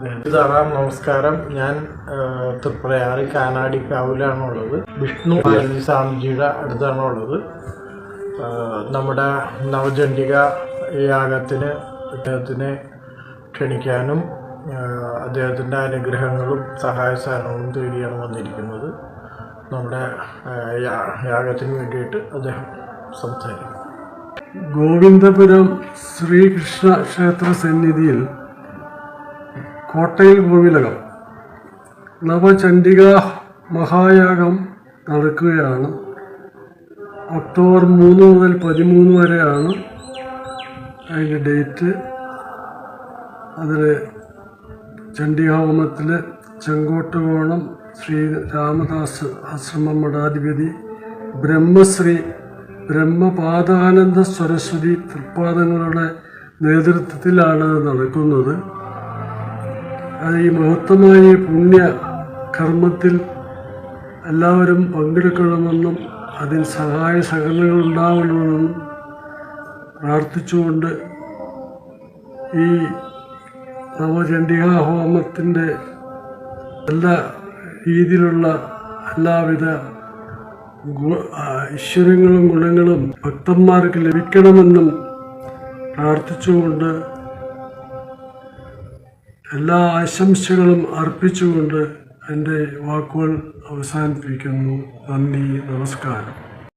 സാറാം നമസ്കാരം. ഞാൻ തൃപ്രയാറ് കാവിലാണുള്ളത്. വിഷ്ണു പഴനി സ്വാമിജിയുടെ അടുത്താണുള്ളത്. നമ്മുടെ നവചണ്ഡിക യാഗത്തിന് അദ്ദേഹത്തിനെ ക്ഷണിക്കാനും അദ്ദേഹത്തിന്റെ അനുഗ്രഹങ്ങളും സഹായ സഹകരണങ്ങളും തേടിയാണ് വന്നിരിക്കുന്നത്. നമ്മുടെ യാഗത്തിന് വേണ്ടിയിട്ട് അദ്ദേഹം സംസാരിക്കും. ഗോവിന്ദപുരം ശ്രീകൃഷ്ണ ക്ഷേത്ര സന്നിധിയിൽ കോട്ടയിൽ കോവിലകം നവചണ്ഡിക മഹായാഗം നടക്കുകയാണ്. ഒക്ടോബർ മൂന്ന് മുതൽ പതിമൂന്ന് വരെയാണ് അതിന്റെ ഡേറ്റ്. അതിൽ ചണ്ഡികാഹോമത്തിൽ ചെങ്കോട്ടുകോണം ശ്രീ രാമദാസ് ആശ്രമ മഠാധിപതി ബ്രഹ്മശ്രീ ബ്രഹ്മപാദാനന്ദ സരസ്വതി തൃപ്പാദങ്ങളുടെ നേതൃത്വത്തിലാണ് നടക്കുന്നത്. ഈ മഹത്തമായ പുണ്യ കർമ്മത്തിൽ എല്ലാവരും പങ്കെടുക്കണമെന്നും അതിൽ സഹായ സഹകരണങ്ങൾ ഉണ്ടാവണമെന്നും പ്രാർത്ഥിച്ചുകൊണ്ട് ഈ നവചണ്ഡികാ ഹോമത്തിന്റെ എല്ലാ രീതിയിലുള്ള എല്ലാവിധ ഐശ്വര്യങ്ങളും ഗുണങ്ങളും ഭക്തന്മാർക്ക് ലഭിക്കണമെന്നും പ്രാർത്ഥിച്ചുകൊണ്ട് എല്ലാ ആശംസകളും അർപ്പിച്ചുകൊണ്ട് എന്റെ വാക്കുകൾ അവസാനിപ്പിക്കുന്നു. നന്ദി നമസ്കാരം.